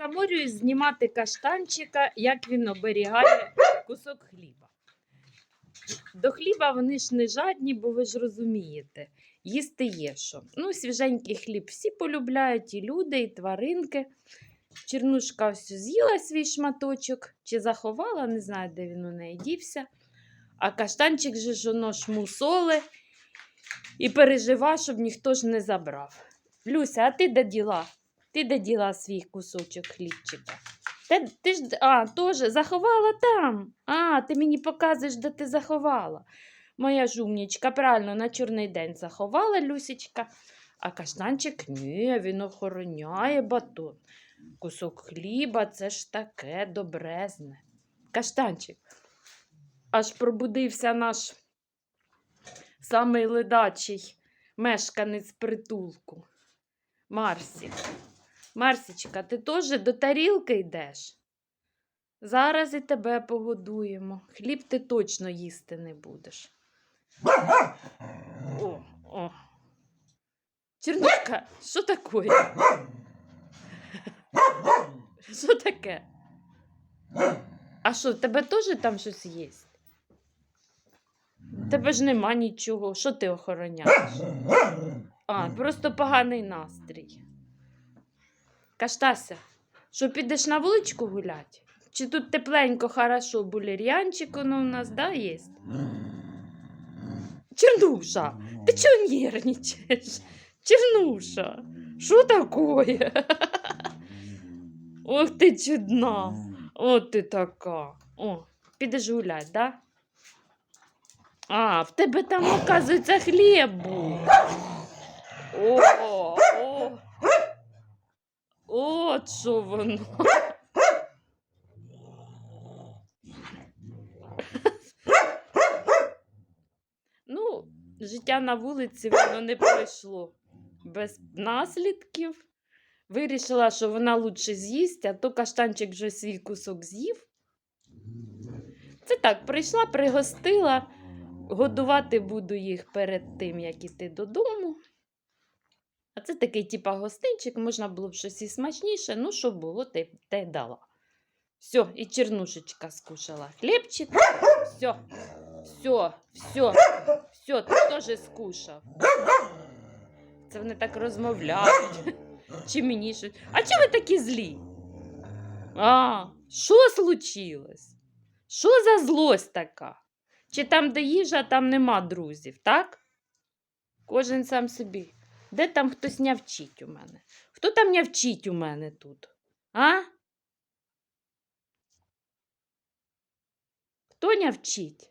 Заморююсь знімати каштанчика, як він оберігає кусок хліба. До хліба вони ж не жадні, бо ви ж розумієте, їсти є що. Ну, свіженький хліб всі полюбляють, і люди, і тваринки. Чернушка ось з'їла свій шматочок чи заховала, не знаю, де він у неї дівся. А каштанчик же ж воно ж мусоли і пережива, щоб ніхто ж не забрав. Люся, а ти де діла? Ти де діла свій кусочок хлібчика? Ти, ти ж, а, теж заховала там. А, ти мені показуєш, де ти заховала. Моя жумнічка, правильно, на чорний день заховала Люсічка, а каштанчик ні, він охороняє батон. Кусок хліба це ж таке добрезне. Каштанчик. Аж пробудився наш самий ледачий мешканець притулку. Марсі. Марсічка, ти теж до тарілки йдеш? Зараз і тебе погодуємо. Хліб ти точно їсти не будеш. О, о. Чернушка, що таке? Що таке? А що, тебе теж там щось є? Тебе ж нема нічого. Що ти охороняєш? А, просто поганий настрій. Каштася, що підеш на вуличку гулять? Чи тут тепленько, хорошо, булер'янчик воно у нас, да, є? Чернуша, ти чого нервничаєш? Чернуша, що такое? Ох ти чудна. От ти така. О, підеш гулять, да? А, в тебе там, оказується, хліб був. О, о. Що воно. Ну, життя на вулиці воно не пройшло без наслідків. Вирішила, що вона лучше з'їсть, а то каштанчик вже свій кусок з'їв. Це так, прийшла, пригостила. Годувати буду їх перед тим, як іти додому. А це такий, типа, гостинчик, можна було б щось і смачніше, ну, що було, те, те дала. Все, і чернушечка скушала. Хлібчик. Все, все, все, все, ти теж скушав. Це вони так розмовляють. Чи мені щось. А чого ви такі злі? А, що случилось? Що за злость така? Чи там, де їжа, там нема друзів, так? Кожен сам собі. Де там хтось нявчить у мене? Хто там нявчить у мене тут? А? Хто нявчить?